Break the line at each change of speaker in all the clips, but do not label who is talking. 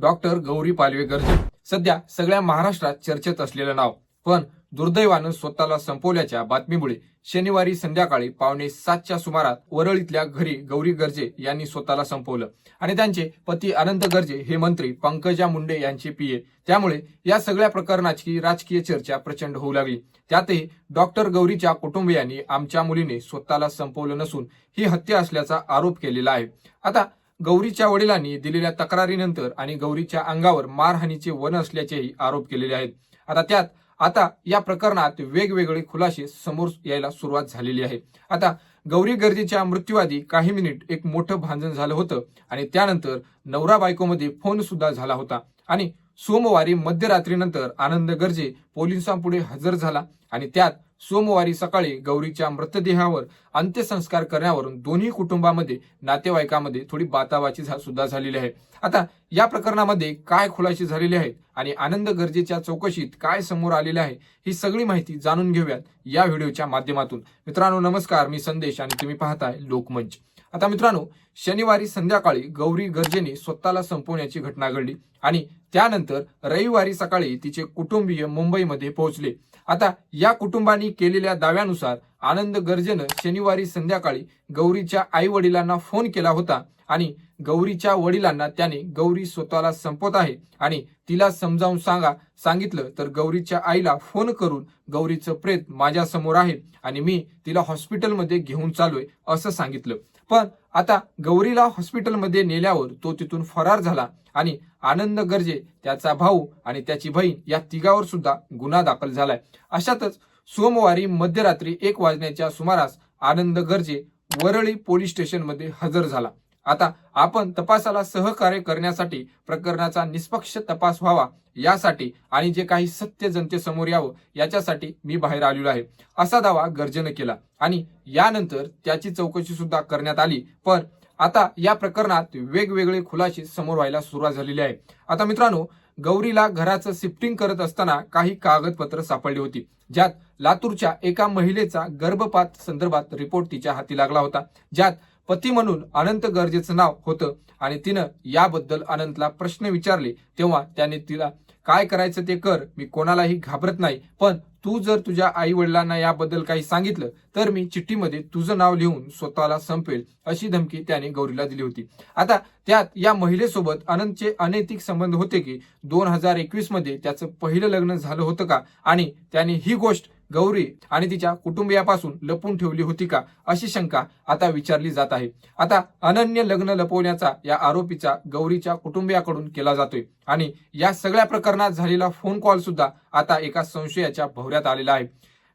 Doctor Gauri Palve Garje सध्या सगळ्या महाराष्ट्रात चर्चेत असलेलं नाव. पण दुर्दैवानं स्वतःला संपवल्याच्या बातमीमुळे शनिवारी संध्याकाळी पावणे सातच्या सुमारात वरळीतल्या घरी गौरी गर्जे यांनी स्वतःला संपवलं. आणि त्यांचे पती अनंत गर्जे हे मंत्री पंकजा मुंडे यांचे पीए त्यामुळे या सगळ्या प्रकरणाची राजकीय चर्चा प्रचंड होऊ लागली. त्यातही डॉक्टर गौरीच्या कुटुंबियांनी आमच्या मुलीने स्वतःला संपवलं नसून ही हत्या असल्याचा आरोप केलेला आहे. आता गौरीच्या वडिलांनी दिलेल्या तक्रारीनंतर आणि गौरीच्या अंगावर मारहाणीचे वन असल्याचेही आरोप केलेले आहेत. आता त्यात आता या प्रकरणात वेगवेगळे खुलासे समोर यायला सुरुवात झालेली आहे. आता गौरी गर्दीच्या मृत्यूआधी काही मिनिट एक मोठं भांजण झालं होतं आणि त्यानंतर नवरा बायकोमध्ये फोन सुद्धा झाला होता. आणि सोमवारी मध्यरात्रीनंतर आनंद गर्जे पोलिसांपुढे हजर झाला आणि त्यात सोमवारी सकाळी गौरीच्या मृतदेहावर अंत्यसंस्कार करण्यावरून दोन्ही कुटुंबामध्ये नातेवाईकामध्ये थोडी बाताबाची झा- सुद्धा झालेली आहे. आता या प्रकरणामध्ये काय खुलासे झालेले आहेत आणि आनंद गरजेच्या चौकशीत काय समोर आलेले आहे ही सगळी माहिती जाणून घेऊयात या व्हिडिओच्या माध्यमातून. मित्रांनो नमस्कार. मी संदेश आणि तुम्ही पाहताय लोकमंच. आता मित्रांनो शनिवारी संध्याकाळी गौरी गर्जेने स्वतःला संपवण्याची घटना घडली आणि त्यानंतर रविवारी सकाळी तिचे कुटुंबीय मुंबईमध्ये पोहोचले. आता या कुटुंबानी केलेल्या दाव्यानुसार आनंद गर्जेनं शनिवारी संध्याकाळी गौरीच्या आई वडिलांना फोन केला होता आणि गौरीच्या वडिलांना त्याने गौरी स्वतःला संपवत आहे आणि तिला समजावून सांगा सांगितलं तर गौरीच्या आईला फोन करून गौरीचं प्रेत माझ्यासमोर आहे आणि मी तिला हॉस्पिटलमध्ये घेऊन चाललोय असं सांगितलं. पण आता गौरीला हॉस्पिटलमध्ये नेल्यावर तो तिथून फरार झाला आणि आनंद गर्जे त्याचा भाऊ आणि त्याची बहीण या तिघावर सुद्धा गुन्हा दाखल झालाय. अशातच सोमवारी मध्यरात्री एक वाजण्याच्या सुमारास आनंद गर्जे वरळी पोलीस स्टेशनमध्ये हजर झाला. आता आपण तपासाला सहकार्य करण्यासाठी प्रकरणाचा निष्पक्ष तपास व्हावा यासाठी आणि जे काही सत्य जनतेसमोर यावं याच्यासाठी मी बाहेर आलेलो आहे. असा दावा गर्जेनं केला आणि यानंतर त्याची चौकशी सुद्धा करण्यात आली. पण आता या प्रकरणात वेगवेगळे खुलासे समोर व्हायला सुरुवात झालेली आहे. आता मित्रांनो गौरीला घराचं शिफ्टिंग करत असताना काही कागदपत्र सापडली होती ज्यात लातूरच्या एका महिलेचा गर्भपात संदर्भात रिपोर्ट तिच्या हाती लागला होता ज्यात पती म्हणून अनंत गरजेचं नाव होतं आणि तिनं याबद्दल अनंतला प्रश्न विचारले तेव्हा त्याने तिला काय करायचं ते कर मी कोणालाही घाबरत नाही पण तू जर तुझ्या आई वडिलांना याबद्दल काही सांगितलं तर मी चिठ्ठीमध्ये तुझं नाव लिहून स्वतःला संपेल अशी धमकी त्याने गौरीला दिली होती. आता त्यात या महिलेसोबत अनंतचे अनैतिक संबंध होते की दोन हजार एकवीसमध्ये त्याचं पहिलं लग्न झालं होतं का? आणि त्याने ही गोष्ट गौरी आणि तिच्या कुटुंबियापासून लपून ठेवली होती का? अशी शंका आता विचारली जात आहे. आता अनन्य लग्न लपवण्याचा या आरोपीचा गौरीच्या कुटुंबियाकडून केला जातोय. आणि या सगळ्या प्रकरणात झालेला फोन कॉल सुद्धा आता एका संशयाच्या भवऱ्यात आलेला आहे.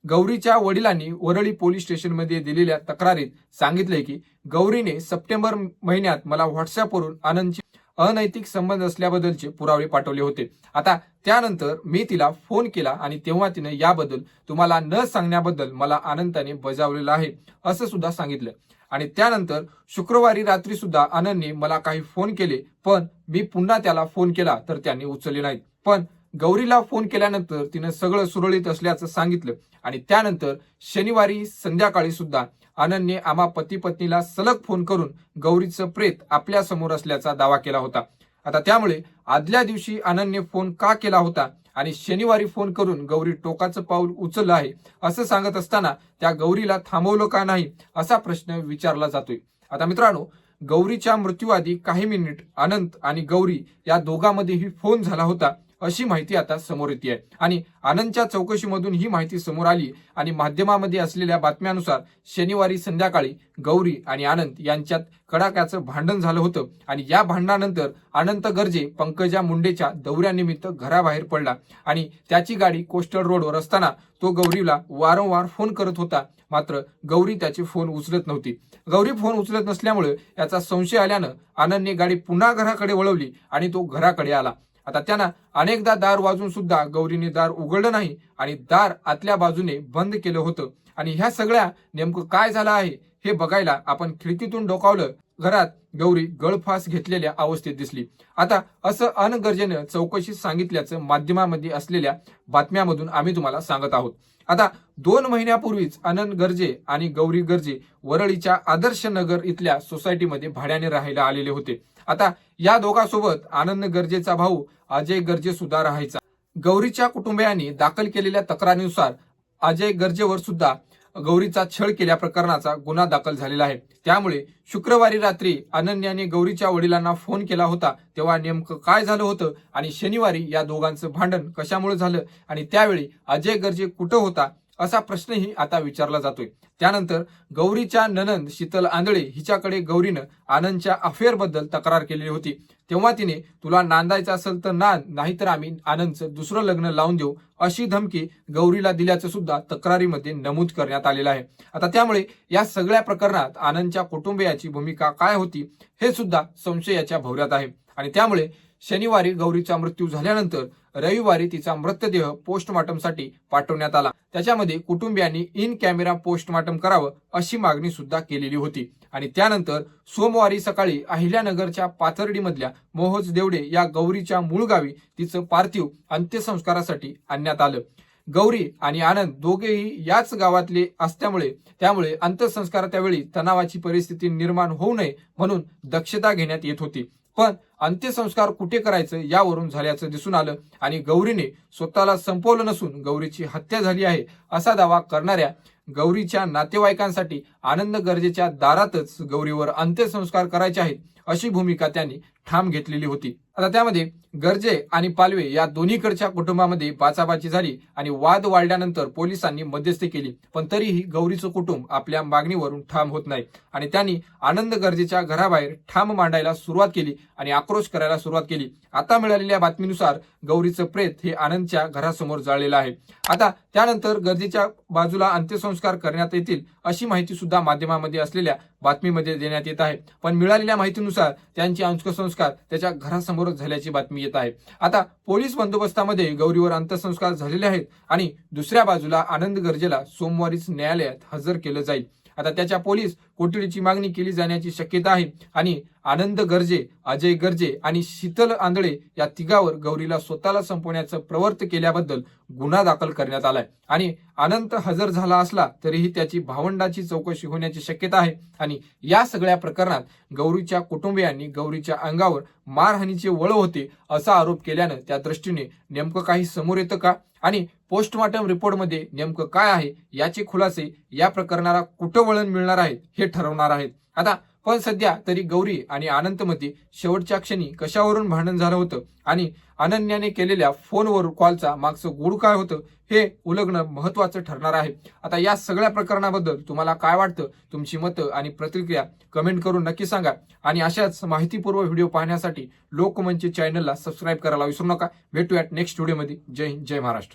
गौरीच्या वडिलांनी वरळी पोलीस स्टेशनमध्ये दिलेल्या तक्रारीत सांगितले की गौरीने सप्टेंबर महिन्यात मला व्हॉट्सअपवरून आनंदची अनैतिक संबंध असल्याबद्दलचे पुरावे पाठवले होते. आता त्यानंतर मी तिला फोन केला आणि तेव्हा तिने याबद्दल तुम्हाला न सांगण्याबद्दल मला आनंदाने बजावलेलं आहे असं सुद्धा सांगितलं. आणि त्यानंतर शुक्रवारी रात्री सुद्धा आनंदने मला काही फोन केले पण मी पुन्हा त्याला फोन केला तर त्यांनी उचलले नाहीत. पण गौरीला फोन केल्यानंतर तिनं सगळं सुरळीत असल्याचं सांगितलं. आणि त्यानंतर शनिवारी संध्याकाळी सुद्धा आनंदने आम्हा पती पत्नीला सलग फोन करून गौरीचं प्रेत आपल्यासमोर असल्याचा दावा केला होता. आता त्यामुळे आदल्या दिवशी आनंदने फोन का केला होता आणि शनिवारी फोन करून गौरी टोकाचं पाऊल उचललं आहे असं सांगत असताना त्या गौरीला थांबवलं का नाही असा प्रश्न विचारला जातोय. आता मित्रांनो गौरीच्या मृत्यूआधी काही मिनिट अनंत आणि गौरी या दोघांमध्येही फोन झाला होता. अशी माहिती आता समोर येते आहे आणि आनंदच्या चौकशीमधून ही माहिती समोर आली आणि माध्यमामध्ये असलेल्या बातम्यानुसार शनिवारी संध्याकाळी गौरी आणि आनंद यांच्यात कडाक्याचं भांडण झालं होतं. आणि या भांडणानंतर अनंत गर्जे पंकजा मुंडेच्या दौऱ्यानिमित्त घराबाहेर पडला. आणि त्याची गाडी कोस्टल रोडवर असताना तो गौरीला वारंवार फोन करत होता. मात्र गौरी त्याचे फोन उचलत नव्हती. गौरी फोन उचलत नसल्यामुळे याचा संशय आल्यानं आनंदने गाडी पुन्हा घराकडे वळवली आणि तो घराकडे आला. आता त्यांना अनेकदा दार वाजून सुद्धा गौरीने दार उघडलं नाही आणि दार आतल्या बाजूने बंद केलं होतं. आणि ह्या सगळ्या नेमकं काय झालं आहे हे बघायला आपण खिडकीतून डोकावलं. घरात गौरी गळफास घेतलेल्या अवस्थेत दिसली. आता असं अनगर्जेनं चौकशी सांगितल्याचं माध्यमामध्ये असलेल्या बातम्यामधून आम्ही तुम्हाला सांगत आहोत. आता दोन महिन्यापूर्वीच आनंद गर्जे आणि गौरी गर्जे वरळीच्या आदर्श नगर इथल्या सोसायटीमध्ये भाड्याने राहायला आलेले होते. आता या दोघांसोबत आनंद गरजेचा भाऊ अजय गर्जे सुद्धा राहायचा. गौरीच्या कुटुंबियांनी दाखल केलेल्या तक्रारीनुसार अजय गरजेवर सुद्धा गौरीचा छळ केल्या प्रकरणाचा गुन्हा दाखल झालेला आहे. त्यामुळे शुक्रवारी रात्री अनन्याने गौरीच्या वडिलांना फोन केला होता. तेव्हा नेमकं काय झालं होतं आणि शनिवारी या दोघांचं भांडण कशामुळे झालं आणि त्यावेळी अजय गर्जे कुठं होता असा प्रश्नही आता विचारला जातोय. त्यानंतर गौरीच्या ननंद शीतल आंधळे हिच्याकडे गौरीनं आनंदच्या अफेअरबद्दल तक्रार केलेली होती. तेव्हा तिने तुला नांदायचं असेल तर नांद नाहीतर आम्ही आनंदचं दुसरं लग्न लावून देऊ अशी धमकी गौरीला दिल्याचं सुद्धा तक्रारीमध्ये नमूद करण्यात आलेलं आहे. आता त्यामुळे या सगळ्या प्रकरणात आनंदच्या कुटुंबियाची भूमिका काय होती हे सुद्धा संशयाच्या भवऱ्यात आहे. आणि त्यामुळे शनिवारी गौरीचा मृत्यू झाल्यानंतर रविवारी तिचा मृतदेह पोस्टमॉर्टमसाठी पाठवण्यात आला. त्याच्यामध्ये कुटुंबियांनी इन कॅमेरा पोस्टमॉर्टम करावं अशी मागणी सुद्धा केलेली होती. आणि त्यानंतर सोमवारी सकाळी अहिल्यानगरच्या पाथर्डीमधल्या मोहज देवडे या गौरीच्या मूळ गावी तिचं पार्थिव अंत्यसंस्कारासाठी आणण्यात आलं. गौरी आणि आनंद दोघेही याच गावातले असल्यामुळे त्यामुळे अंत्यसंस्कार त्यावेळी तणावाची परिस्थिती निर्माण होऊ नये म्हणून दक्षता घेण्यात येत होती. पण अंत्यसंस्कार कुठे करायचं यावरून झाल्याचं दिसून आलं आणि गौरीने स्वतःला संपवलं नसून गौरीची हत्या झाली आहे असा दावा करणाऱ्या गौरीच्या नातेवाईकांसाठी आनंद गरजेच्या दारातच गौरीवर अंत्यसंस्कार करायचे आहेत अशी भूमिका त्यांनी ठाम घेतलेली होती. आता त्यामध्ये गरजे आणि पालवे या दोन्हीकडच्या कुटुंबामध्ये बाचाबाची झाली आणि वाद वाढल्यानंतर पोलिसांनी मध्यस्थी केली. पण तरीही गौरीचं कुटुंब आपल्या मागणीवरून ठाम होत नाही. आणि त्यांनी आनंद गरजेच्या घराबाहेर ठाम मांडायला सुरुवात केली आणि आक्रोश करायला सुरुवात केली. आता मिळालेल्या बातमीनुसार गौरीचं प्रेत हे आनंदच्या घरासमोर जाळलेलं आहे. आता त्यानंतर गरजेच्या बाजूला अंत्यसंस्कार करण्यात येतील अशी माहिती सुद्धा माध्यमामध्ये असलेल्या बातमीमध्ये देण्यात येत आहे. पण मिळालेल्या माहितीनुसार त्यांचे अंत्यसंस्कार त्याच्या घरासमोरच झाल्याची बातमी येत आहे. आता पोलीस बंदोबस्तामध्ये गौरीवर अंत्यसंस्कार झालेले आहेत आणि दुसऱ्या बाजूला आनंद गरजेला सोमवारीच न्यायालयात हजर केलं जाईल. आता त्याच्या पोलीस कोठडीची मागणी केली जाण्याची शक्यता आहे. आणि आनंद गरजे अजय गरजे आणि शीतल आंधळे या तिघावर गौरीला स्वतःला संपवण्याचं प्रवर्त केल्याबद्दल गुन्हा दाखल करण्यात आलाय. आणि अनंत हजर झाला असला तरीही त्याची भावंडाची चौकशी होण्याची शक्यता आहे. आणि या सगळ्या प्रकरणात गौरीच्या कुटुंबियांनी गौरीच्या अंगावर मारहाणीचे वळ होते असा आरोप केल्यानं त्या दृष्टीने नेमकं काही समोर येतं का? आणि पोस्टमॉर्टम रिपोर्टमध्ये नेमकं काय आहे? याचे खुलासे या प्रकरणाला कुठं वळण मिळणार आहे हे ठरवणार आहेत. आता पण सध्या तरी गौरी आणि आनंदमध्ये शेवटच्या क्षणी कशावरून भांडण झालं होतं आणि अनन्याने केलेल्या फोनवर कॉलचा मागचं गुड काय होतं हे उलगणं महत्वाचं ठरणार आहे. आता या सगळ्या प्रकरणाबद्दल तुम्हाला काय वाटतं? तुमची मतं आणि प्रतिक्रिया कमेंट करून नक्की सांगा. आणि अशाच माहितीपूर्व व्हिडिओ पाहण्यासाठी लोकमंच चॅनलला सबस्क्राईब करायला विसरू नका. भेटूयात नेक्स्ट व्हिडिओमध्ये जय हिंद जय महाराष्ट्र.